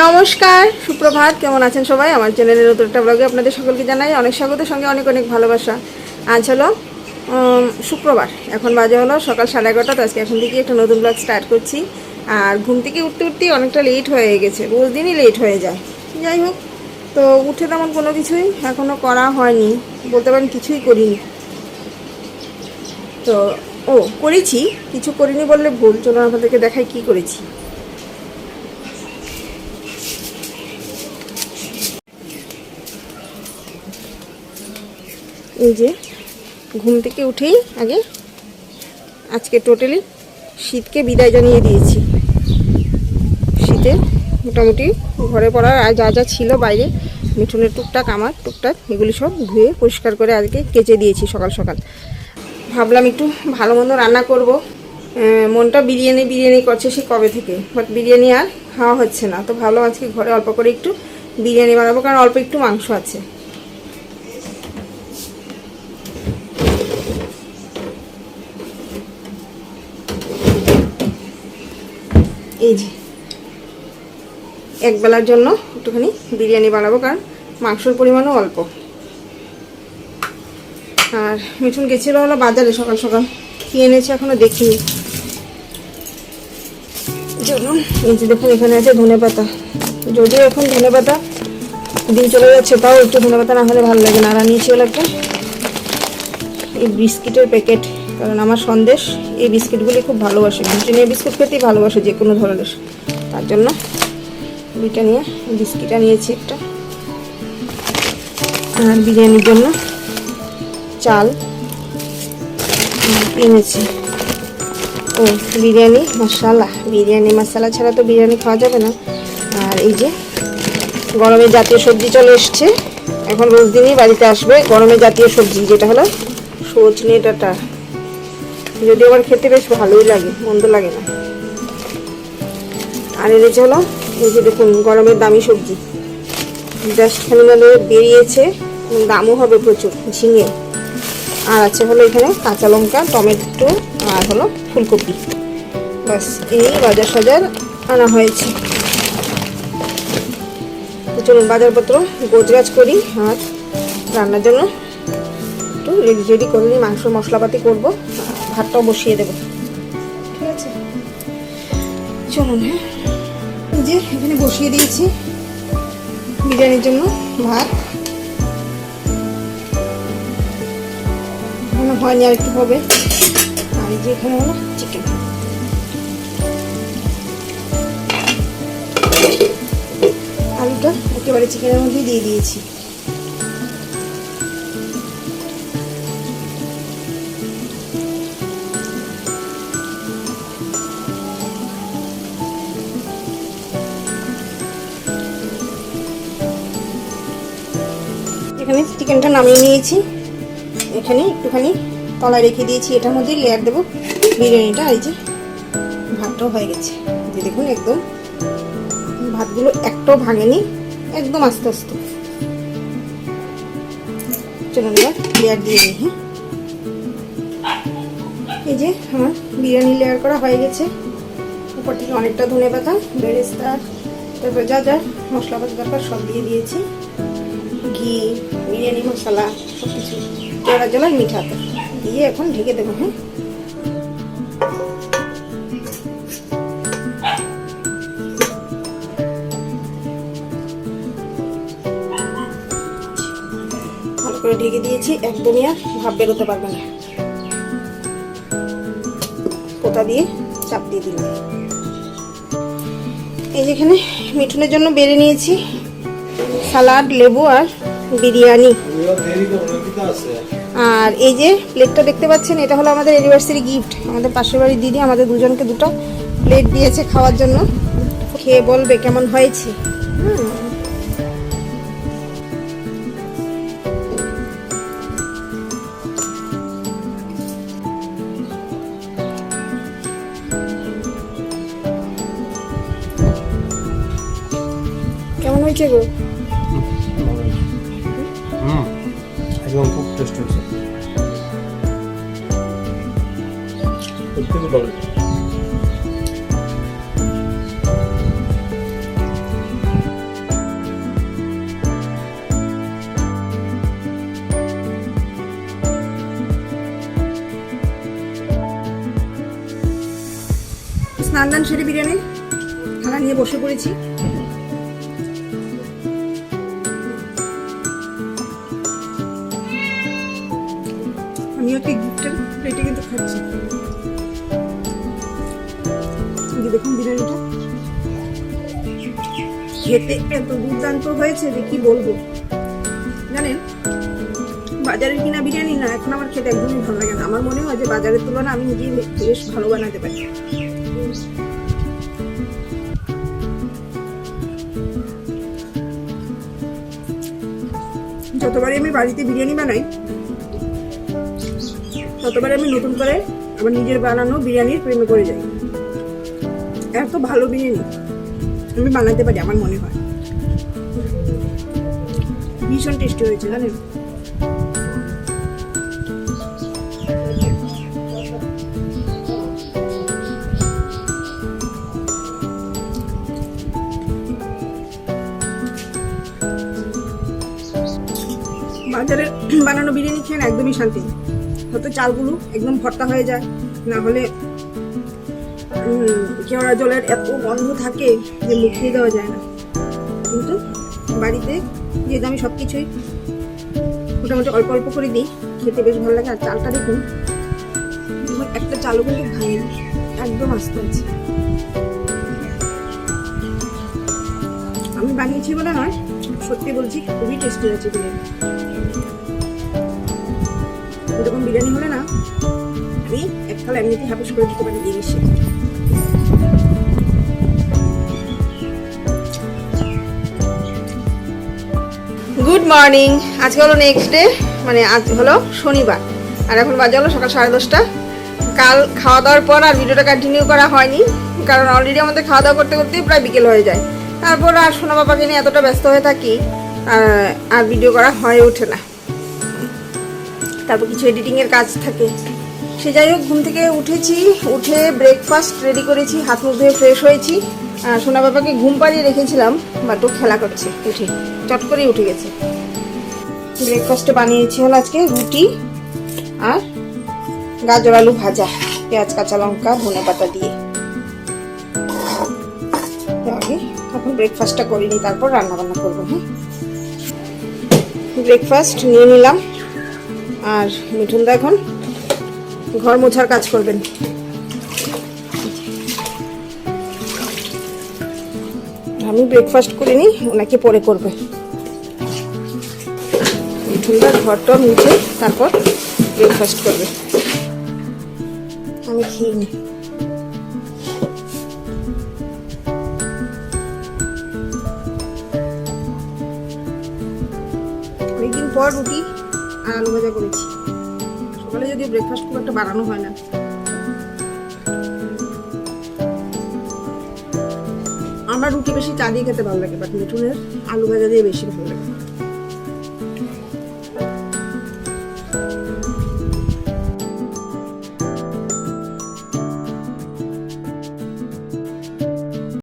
নমস্কার, সুপ্রভাত, কেমন আছেন সবাই? আমার চ্যানেলের নতুন একটা ব্লগে আপনাদের সকলকে জানাই অনেক স্বাগতের সঙ্গে অনেক অনেক ভালোবাসা। আজ হলো শুক্রবার, এখন বাজে হলো সকাল সাড়ে এগারোটা, তো আজকে এখন থেকে একটা নতুন ব্লগ স্টার্ট করছি। আর ঘুম থেকে উঠতে উঠতেই অনেকটা লেট হয়ে গেছে, রোজ দিনই লেট হয়ে যায়। যাই হোক, তো উঠে তেমন কোনো কিছুই এখনও করা হয়নি, বলতে পারেন কিছুই করিনি। তো, ও, করেছি, কিছু করিনি বললে ভুল চলো আপনাদেরকে দেখাই কি করেছি। এই যে, ঘুম থেকে উঠেই আগে আজকে টোটালি শীতকে বিদায় জানিয়ে দিয়েছি। শীতে মোটামুটি ঘরে পড়ার আর যা যা ছিল বাইরে, মিঠুনের টুকটাক, আমার টুকটাক, এগুলি সব ধুয়ে পরিষ্কার করে আজকে কেচে দিয়েছি সকাল সকাল। ভাবলাম একটু ভালো মন্দ রান্না করব। মনটা বিরিয়ানি বিরিয়ানি করছে সে কবে থেকে? বাট বিরিয়ানি আর খাওয়া হচ্ছে না। তো ভাবলাম আজকে ঘরে অল্প করে একটু বিরিয়ানি বানাবো, কারণ অল্প একটু মাংস আছে। এই যে এক বেলার জন্য একটুখানি বিরিয়ানি বানাবো, কারণ মাংসর পরিমাণও অল্প। আর মিঠুন গেছিল হলো বাজারে সকাল সকাল, কি এনেছে এখনও দেখিনি। চলুন, এই যে দেখুন এখানে আছে ধনে পাতা। যদিও এখন ধনে পাতা দিন চলে যাচ্ছে, তাও একটু ধনে পাতা না হলে ভালো লাগে না। আর আনিয়েছি হলো একটা এই বিস্কিটের প্যাকেট। কারণ আমার সন্দেশ এই বিস্কিটগুলি খুব ভালোবাসে। ব্রিটানিয়া বিস্কুট খেতেই ভালোবাসে যে কোনো ধরনের। তার জন্য ব্রিটানিয়া বিস্কিটটা নিয়েছি একটা। আর বিরিয়ানির জন্য চাল এনেছি। ও, বিরিয়ানি মশালা বিরিয়ানি মশালা ছাড়া তো বিরিয়ানি খাওয়া যাবে না। আর এই যে গরমের জাতীয় সবজি চলে এসছে। এখন রোজ দিনই বাড়িতে আসবে গরমের জাতীয় সবজি, যেটা হলো সজনে ডাঁটা। যদি আমার খেতে বেশ ভালোই লাগে, মন্দ লাগে না। আর এনেছে হলো এই যে দেখুন, গরমের দামি সবজি। জাস্ট মানে বেরিয়েছে দামও হবে প্রচুর, ঝিঙে। আর আছে হলো এখানে কাঁচা লঙ্কা, টমেটো, আর হলো ফুলকপি। বাস এই বাজার সাজার আনা হয়েছে। চলুন, বাজারপত্র গোছগাছ করি, আর রান্নার জন্য একটু রেডি রেডি করে নিই, মাংস, মশলাপাতি করব। ভাতটাও বসিয়ে দেবো। ঠিক আছে। চলুন হ্যাঁ? যে, এখানে বসিয়ে দিয়েছি বিরিয়ানির জন্য ভাত। এখনও হয়নি আর একটু হবে। আর যে এখানে হলো চিকেন আলুটা একেবারে চিকেনের মধ্যেই দিয়ে দিয়েছি। এখানে চিকেনটা নামিয়ে নিয়েছি। এখানে একটুখানি তলায় রেখে দিয়েছি। এটার মধ্যে লেয়ার দেবো বিরিয়ানিটা। এই যে ভাতটাও হয়ে গেছে। যে দেখুন একদম ভাতগুলো একটাও ভাঙেনি। একদম আস্তে আস্তে। চলুন এবার লেয়ার দিয়ে নিই হ্যাঁ। এই যে আমার বিরিয়ানি লেয়ার করা হয়ে গেছে। উপর থেকে অনেকটা ধনে পাতা বেরেস্তা, তারপর যা যা মশলাপাতি দরকার সব দিয়ে দিয়েছি। ঘি, বিরিয়ানি, মশলা সব কিছু জলা জলা মিঠাতে। দিয়ে এখন ঢেকে দেবো হ্যাঁ করে ঢেকে দিয়েছি, একদমই আর ভাব বেরোতে পারবে না। পোতা দিয়ে চাপ দিয়ে দিলাম। এই যেখানে মিঠুনের জন্য বেড়ে নিয়েছি, সালাড, লেবু আর বিরিয়ানি। আর এই যে প্লেটটা দেখতে পাচ্ছেন এটা হলো আমাদের অ্যানিভার্সারি গিফট আমাদের পাশের বাড়ির দিদি আমাদের দুজনকে দুটো প্লেট দিয়েছে খাওয়ার জন্য। খেয়ে বলবে কেমন হয়েছে। হুম। কেমন হয়েছে গো? টেস্ট হয়েছে সত্যি স্নান দান সেরে বিরিয়ানি? থালা নিয়ে বসে পড়েছি। আমিও একটি গিফটের কিন্তু খাচ্ছি। দেখুন বিরিয়ানিটা। খেতে এত দুর্দান্ত হয়েছে যে কি বলব? জানেন, বাজারের কিনা বিরিয়ানি না, এখন আমার খেতে একদমই ভালো লাগে না। আমার মনে হয় যে বাজারের তুলনায় আমি নিজেই বেশ ভালো বানাতে পারি। যতবারই আমি বাড়িতে বিরিয়ানি বানাই ততবারই আমি নতুন করে আমার নিজের বানানো বিরিয়ানির প্রেমে করে যাই। এত ভালো বিরিয়ানি। আমি বানাতে পারি, আমার মনে হয়। ভীষণ টেস্টি হয়েছে, জানেন? বাজারে বানানো বিরিয়ানি খেয়ে একদমই শান্তি। হয়তো চালগুলো একদম ভর্তা হয়ে যায়। না হলে কেওড়া জলের এত গন্ধ থাকে যে মুখিয়ে দেওয়া যায় না। কিন্তু বাড়িতে যেহেতু আমি সব কিছুই মোটামুটি অল্প অল্প করে দিই, খেতে বেশ ভালো লাগে। আর চালটা দেখুন একটা চালও কিন্তু ভাঙেনি একদম আস্তে আছে। আমি বানিয়েছি বলে নয়, সত্যি বলছি, খুবই টেস্টি হয়েছে বিরিয়ানি এরকম বিরিয়ানি হলে না, আমি এক থালা এমনিতেই হাফিস করে দিতে পারি দিয়ে বেশি গুড মর্নিং আজকে হলো নেক্সট ডে মানে আজ হলো শনিবার। আর এখন বাজে হলো সকাল সাড়ে দশটা। কাল খাওয়া দাওয়ার পর আর ভিডিওটা কন্টিনিউ করা হয়নি, কারণ অলরেডি আমাদের খাওয়া দাওয়া করতে করতেই প্রায় বিকেল হয়ে যায়। তারপর আর সোনা বাবাকে নিয়ে এতটা ব্যস্ত হয়ে থাকি আর ভিডিও করা হয়ে ওঠে না। তারপর কিছু এডিটিংয়ের কাজ থাকে। সে যাই হোক, ঘুম থেকে উঠেছি, উঠে ব্রেকফাস্ট রেডি করেছি, হাত মুখ ধুয়ে ফ্রেশ হয়েছি। সোনা বাবাকে ঘুম পাড়িয়ে রেখেছিলাম, বাট ও খেলা করছে, উঠে, চট করেই উঠে গেছে। ব্রেকফাস্টে বানিয়েছি হল আজকে, রুটি আর গাজর আলু ভাজা, পেঁয়াজ, কাঁচা লঙ্কা, ধনে পাতা দিয়ে। এখন ব্রেকফাস্টটা করে নিই তারপর রান্না বান্না করব হ্যাঁ? ব্রেকফাস্ট নিয়ে নিলাম। আর মিঠুনদা এখন ঘর মোছার কাজ করবেন। আমি ব্রেকফাস্ট করে নিই ওনাকে পরে করবে। মিঠুনদা ঘরটা মুছে তারপর ব্রেকফাস্ট করবে। আমি খেয়ে নিই। পর রুটি আলু ভাজা করেছি। সকালে যদি ব্রেকফাস্ট খুব একটা বাড়ানো হয় না। আমার রুটি বেশি চা দিয়ে খেতে ভালো লাগে বাট মিঠুনের আলু ভাজা দিয়ে বেশি ভালো লাগে।